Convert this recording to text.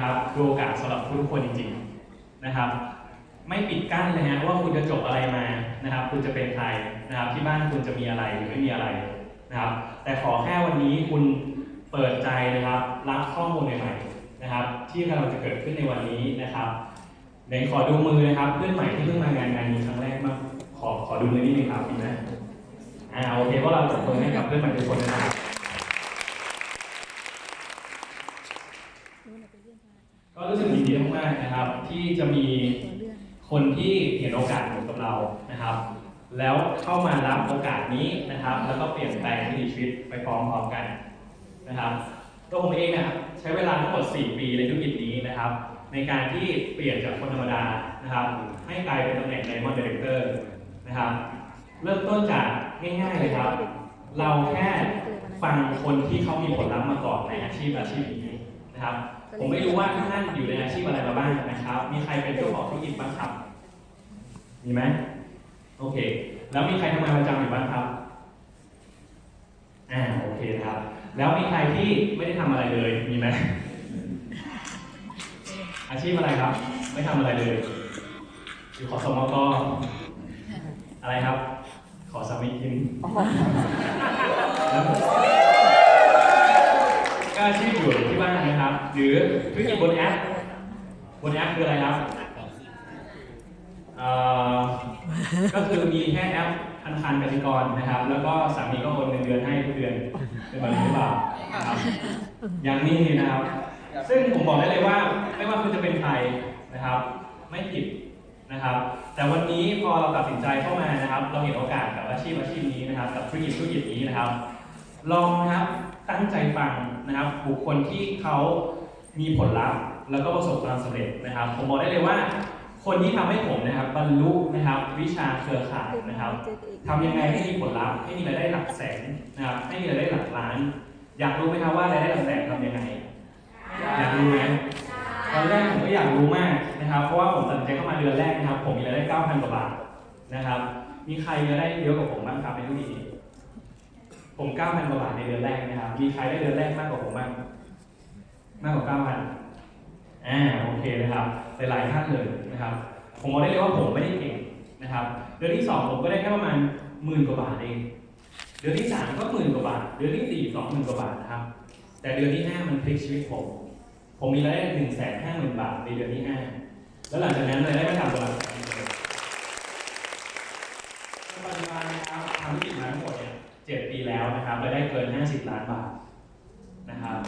ครับคือโอกาสสำหรับทุกคนจริงๆนะครับ ไม่ปิดกั้นเลยฮะว่าคุณจะจบอะไรมานะครับ คุณจะเป็นใครนะครับ ที่บ้านคุณจะมีอะไรหรือไม่มีอะไรนะครับ แต่ขอแค่วันนี้คุณเปิดใจนะครับ รับข้อมูลใหม่ๆนะครับ ที่กำลังจะเกิดขึ้นในวันนี้นะครับเดี๋ยวขอดูมือนะครับ เพื่อนใหม่ที่เพิ่งมางานงานนี้ครั้งแรกมากขอขอดูมือนิดนึงครับดีไหมอ่าโอเคพวกเราตบมือให้กับเพื่อนใหม่ทุกคนนะครับ ก็รู้สึกยินดีมากๆนะครับ ที่จะมีคนที่เห็นโอกาสเหมือนกับเรานะครับ แล้วเข้ามารับโอกาสนี้นะครับ แล้วก็เปลี่ยนแปลงวิถีชีวิตไปพร้อมๆกันนะครับตัวผมเองเนี่ยใช้เวลาทั้งหมด 4 ปีในธุรกิจนี้นะครับ ในการที่เปลี่ยนจากคนธรรมดานะครับ ให้กลายเป็นตำแหน่ง Diamond Director นะครับ เริ่มต้นจากง่ายๆเลยครับ เราแค่ฟังคนที่เขามีผลลัพธ์มาก่อนในอาชีพอาชีพนี้ นะครับ ผมไม่รู้ว่าทุกท่านอยู่ในอาชีพอะไรมาบ้างนะครับ มีใครเป็นเจ้าของธุรกิจบ้างครับ มีไหมโอเค แล้วมีใครทำงานประจำอยู่บ้างครับอ่าโอเคครับ แล้วมีใครที่ไม่ได้ทำอะไรเลยมีไหมอาชีพอะไรครับ ไม่ทำอะไรเลยอยู่ขอสมกอะไรครับ ขอสามีกินก็อาชีพอยู่ที่บ้านนะครับ หรือธุรกิจบนแอป บนแอปคืออะไรครับก็คือมีแค่แอปธนาคารกสิกรนะครับ แล้วก็สามีก็โอนเงินเดือนให้ทุกเดือนเป็นแบบนี้หรือเปล่าครับอย่างนี้นะครับ ซึ่งผมบอกได้เลยว่าไม่ว่าคุณจะเป็นใครนะครับ ไม่ผิดนะครับ แต่วันนี้พอเราตัดสินใจเข้ามานะครับ เราเห็นโอกาสกับอาชีพอาชีพนี้นะครับ กับธุรกิจธุรกิจนี้นะครับ ลองนะครับตั้งใจฟังนะครับ บุคคลที่เขา มีผลลัพธ์แล้วก็ประสบความสำเร็จนะครับ ผมบอกได้เลยว่า คนที่ทำให้ผมนะครับบรรลุนะครับวิชาเครือข่ายนะครับทำยังไงให้มีผลลัพธ์ให้มีรายได้หลักแสนนะครับให้มีรายได้หลักล้าน อยากรู้ไหมครับว่ารายได้หลักแสนทำยังไง อยากรู้ไหมตอนแรกผมก็อยากรู้มากนะครับ เพราะว่าผมตัดสินใจเข้ามาเดือนแรกนะครับ ผมมีรายได้9,000กว่าบาทนะครับ มีใครมีรายได้เยอะกว่าผมบ้างครับในธุกิจนี้ผม9,000กว่าบาทในเดือนแรกนะครับ มีใครได้เดือนแรกมากกว่าผมบ้าง มากกว่า 9,000อ่าโอเคนะครับหลายๆท่านเลยนะครับ ผมบอกได้เลยว่าผมไม่ได้เก่งนะครับเดือนที่ 2 ผมก็ได้แค่ประมาณหมื่นกว่าบาทเองเดือนที่ 3 ก็หมื่นกว่าบาท เดือนที่4 2หมื่นกว่าบาทนะครับ แต่เดือนที่ 5 มันพลิกชีวิตผม ผมมีรายได้หนึ่งแสนห้าหมื่นบาทในเดือนที่ 5 แล้วหลังจากนั้นรายได้ไม่ต่ำกว่าหลักแสนเลยปัจจุบันนะครับทำธุรกิจมาทั้งหมดเนี่ยเจ็ดปีแล้วนะครับรายได้เกิน 50 ล้านบาทนะครับ